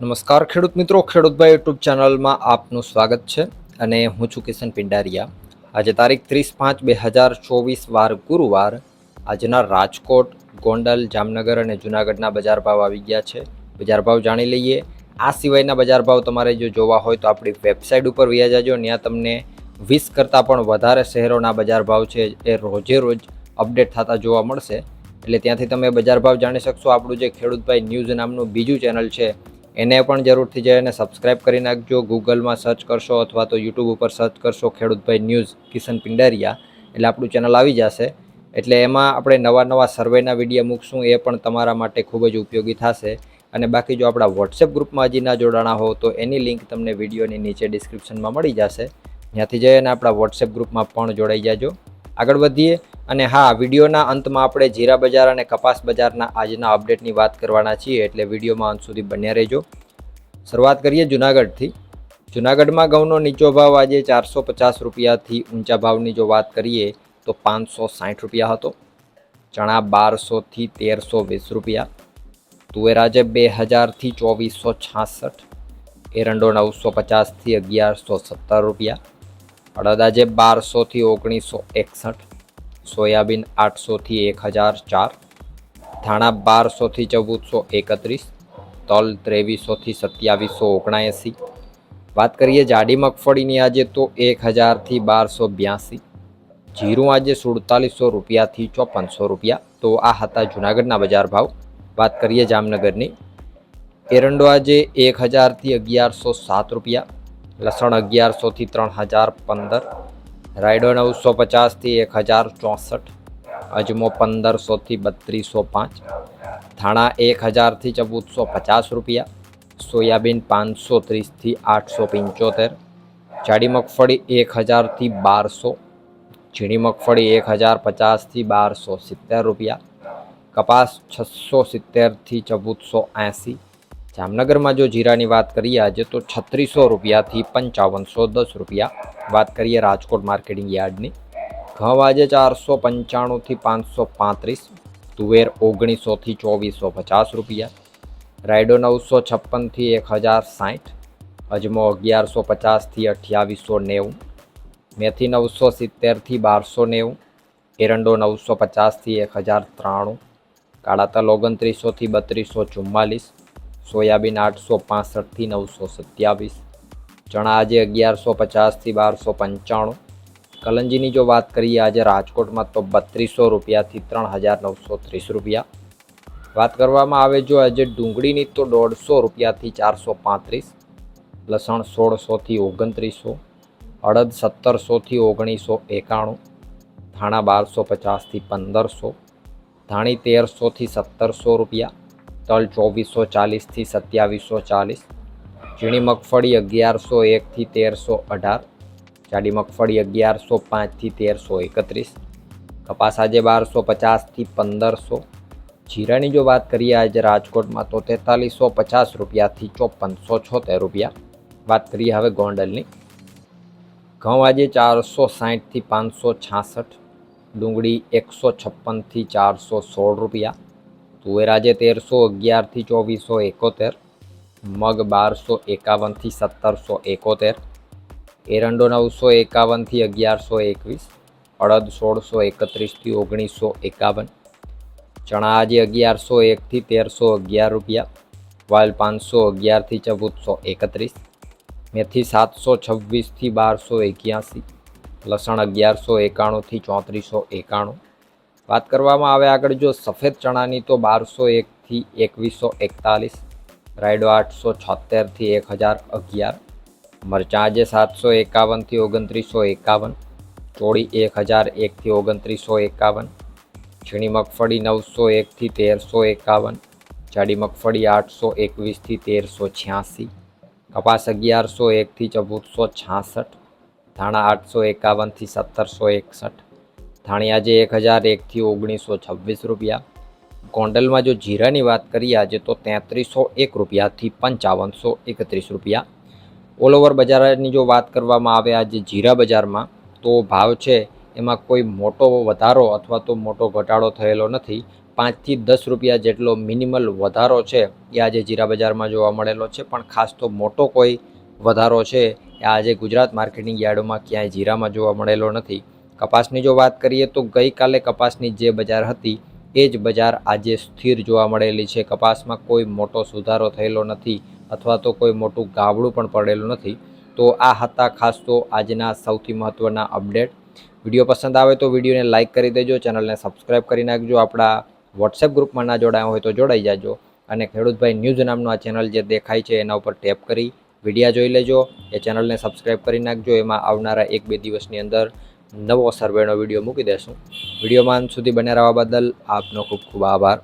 નમસ્કાર ખેડૂત મિત્રો ખેડૂતભાઈ યુટ્યુબ ચેનલમાં આપનું સ્વાગત છે અને હું છું કિશન પિંડારિયા. આજે તારીખ ત્રીસ પાંચ બે હજાર ચોવીસ વાર ગુરુવાર આજના રાજકોટ, ગોંડલ, જામનગર અને જૂનાગઢના બજાર ભાવ આવી ગયા છે. બજાર ભાવ જાણી લઈએ. આ સિવાયના બજાર ભાવ તમારે જો જોવા હોય તો આપણી વેબસાઇટ ઉપર વ્યા જાજો ત્યાં તમને વીસ કરતાં પણ વધારે શહેરોના બજાર ભાવ છે એ રોજે રોજ અપડેટ થતા જોવા મળશે. એટલે ત્યાંથી તમે બજાર ભાવ જાણી શકશો. આપણું જે ખેડૂતભાઈ ન્યૂઝ નામનું બીજું ચેનલ છે એને પણ જરૂરથી જઈ અને સબસ્ક્રાઇબ કરી નાખજો. ગૂગલમાં સર્ચ કરશો અથવા તો યુટ્યુબ ઉપર સર્ચ કરશો ખેડૂતભાઈ ન્યૂઝ કિશન પિંડારિયા. એટલે આપણું ચેનલ આવી જશે. એટલે એમાં આપણે નવા નવા સર્વેના વીડિયો મૂકશું. એ પણ તમારા માટે ખૂબ જ ઉપયોગી થશે. અને બાકી જો આપણા વોટ્સએપ ગ્રુપમાં હજી ના જોડાણા હો, તો એની લિંક તમને વિડીયોની નીચે ડિસ્ક્રિપ્શનમાં મળી જશે. ત્યાંથી જઈ અને આપણા વોટ્સએપ ગ્રુપમાં પણ જોડાઈ જાજો. આગળ વધીએ. અને હા, વિડીયોના અંતમાં આપણે જીરા બજાર અને કપાસ બજારના આજના અપડેટની વાત કરવાના છીએ, એટલે વિડીયોમાં અંત સુધી બન્યા રહેજો. શરૂઆત કરીએ જુનાગઢથી. જુનાગઢમાં ઘઉંનો નીચો ભાવ આજે ચારસો પચાસ રૂપિયાથી ઊંચા ભાવની જો વાત કરીએ, તો પાંચસો સાઠ રૂપિયા હતો. ચણા બારસોથી તેરસો વીસ રૂપિયા. તુવેર આજે બે હજારથી ચોવીસો છાસઠ. એરંડો નવસો પચાસથી અગિયારસો સત્તર રૂપિયા. અડદ આજે બારસોથી ઓગણીસો એકસઠ. સોયાબીન આઠસોથી એક હજાર ચાર, ધાણા બારસોથી ચૌદસો એકત્રીસ, તલ ત્રેવીસોથી સત્યાવીસો ઓગણાએંસી. વાત કરીએ જાડી મગફળીની આજે તો એક હજારથી બારસો બ્યાસી, જીરું આજે સુડતાલીસો રૂપિયાથી ચોપનસો રૂપિયા. તો આ હતા જુનાગઢના બજાર ભાવ. વાત કરીએ જામનગરની. એરંડો આજે એક હજારથી અગિયારસો સાત રૂપિયા, લસણ અગિયારસોથી ત્રણ હજાર પંદર રાયડો નવસો પચાસથી એક હજાર ચોસઠ, અજમો પંદરસોથી બત્રીસો પાંચ, ધાણા એક હજારથી ચૌદસો પચાસ રૂપિયા, સોયાબીન પાંચસો ત્રીસથી આઠસો પંચોતેર, જાડી મગફળી એક હજારથી બારસો, ઝીણી મગફળી એક હજાર પચાસથી બારસો સિત્તેર રૂપિયા, કપાસ છસો સિત્તેરથી ચૌદસો એંસી જામનગરમાં જો જીરાની વાત કરીએ આજે તો છત્રીસો રૂપિયાથી પંચાવનસો દસ રૂપિયા. વાત કરીએ રાજકોટ માર્કેટિંગ યાર્ડની. ઘઉં આજે ચારસો પંચાણુંથી પાંચસો પાંત્રીસ, તુવેર ઓગણીસોથી ચોવીસો પચાસ રૂપિયા, રાયડો નવસો છપ્પનથી એક હજાર સાઠ, અજમો અગિયારસો પચાસથી અઠ્યાવીસો નેવું, મેથી નવસો સિત્તેરથી બારસો નેવું, એરંડો નવસો પચાસથી એક હજાર ત્રાણું કાળા તલ ઓગણત્રીસોથી બત્રીસો ચુમ્માલીસ સોયાબીન આઠસો પાસઠથી નવસો સત્યાવીસ, ચણા આજે અગિયારસો પચાસથી બારસો પંચાણું. કલંજીની જો વાત કરીએ આજે રાજકોટમાં તો બત્રીસો રૂપિયાથી ત્રણ હજાર નવસો ત્રીસ રૂપિયા. વાત કરવામાં આવે જો આજે ડુંગળીની તો દોઢસો રૂપિયાથી ચારસો પાંત્રીસ, લસણ સોળસોથી ઓગણત્રીસો, અડદ સત્તરસોથી ઓગણીસો એકાણું, ધાણા બારસો પચાસથી પંદરસો, ધાણી તેરસોથી સત્તરસો રૂપિયા તલ ચોવીસો ચાલીસથી સત્યાવીસો ચાલીસ. ઝીણી મગફળી અગિયારસો એકથી તેરસો અઢાર. જાડી મગફળી અગિયારસો પાંચથી તેરસો એકત્રીસ. કપાસ આજે બારસો પચાસથી પંદરસો. જીરાની જો વાત કરીએ આજે રાજકોટમાં તો તેતાલીસો પચાસ રૂપિયાથી ચોપનસો છોતેર રૂપિયા. વાત કરીએ હવે ગોંડલની. ઘઉં આજે ચારસો સાઠથી પાંચસો છાસઠ. ડુંગળી એકસો છપ્પનથી ચારસો સોળ રૂપિયા. તુવેર આજે તેરસો અગિયારથી ચોવીસો એકોતેર, મગ બારસો એકાવનથી સત્તરસો એકોતેર, એરંડો નવસો એકાવનથી અગિયારસો એકવીસ, અડદ સોળસો એકત્રીસથી ઓગણીસો એકાવન, ચણા આજે અગિયારસો એકથી તેરસો અગિયાર રૂપિયા, વાલ પાંચસો અગિયારથી ચૌદસો એકત્રીસ, મેથી સાતસો છવ્વીસથી બારસો એક્યાસી, લસણ અગિયારસો એકાણુંથી ચોત્રીસો એકાણું વાત કરવામાં આવે આગળ, જો સફેદ ચણાની તો બારસો એકથી એકવીસો એકતાલીસ, રાયડો આઠસો છોતેરથી એક હજાર અગિયાર, મરચાં આજે સાતસો એકાવનથી ઓગણત્રીસો એકાવન ચોળી એક હજાર એકથી ઓગણત્રીસો એકાવન ઝીણી મગફળી નવસો એકથી તેરસો એકાવન, જાડી મગફળી આઠસો એકવીસથી તેરસો છ્યાસી, કપાસ અગિયારસો એકથી ચૌદસો છાસઠ, ધાણા આઠસો એકાવનથી સત્તરસો એકસઠ ધાણી આજે એક હજાર એકથી ઓગણીસો છવ્વીસ રૂપિયા. ગોંડલમાં જો જીરાની વાત કરીએ આજે તો તેત્રીસો એક રૂપિયાથી પંચાવનસો એકત્રીસ રૂપિયા. ઓલ ઓવર બજારની જો વાત કરવામાં આવે આજે જીરા બજારમાં, તો ભાવ છે એમાં કોઈ મોટો વધારો અથવા તો મોટો ઘટાડો થયેલો નથી. પાંચથી દસ રૂપિયા જેટલો મિનિમલ વધારો છે એ આજે જીરા બજારમાં જોવા મળેલો છે. પણ ખાસ તો મોટો કોઈ વધારો છે એ આજે ગુજરાત માર્કેટિંગ યાર્ડોમાં ક્યાંય જીરામાં જોવા મળેલો નથી. કપાસની જો વાત કરીએ તો ગઈકાલે કપાસની જે બજાર હતી, એ જ બજાર આજે સ્થિર જોવા મળેલી છે. કપાસમાં કોઈ મોટો સુધારો થયેલો નથી અથવા તો કોઈ મોટું ગાબડું પણ પડેલું નથી. તો આ હતા ખાસ તો આજના સૌથી મહત્ત્વના અપડેટ. વીડિયો પસંદ આવે તો વિડીયોને લાઇક કરી દેજો, ચેનલને સબસ્ક્રાઈબ કરી નાખજો. આપણા વોટ્સએપ ગ્રુપમાં ના જોડાયા હોય તો જોડાઈ જાજો. અને ખેડૂતભાઈ ન્યૂઝ નામનું આ ચેનલ જે દેખાય છે એના ઉપર ટેપ કરી વિડીયા જોઈ લેજો. એ ચેનલને સબસ્ક્રાઈબ કરી નાખજો. એમાં આવનારા એક બે દિવસની અંદર નવો સર્વેનો વીડિયો મૂકી દેશું. વિડીયોમાં સુધી બને રહેવા બદલ આપનો ખૂબ ખૂબ આભાર.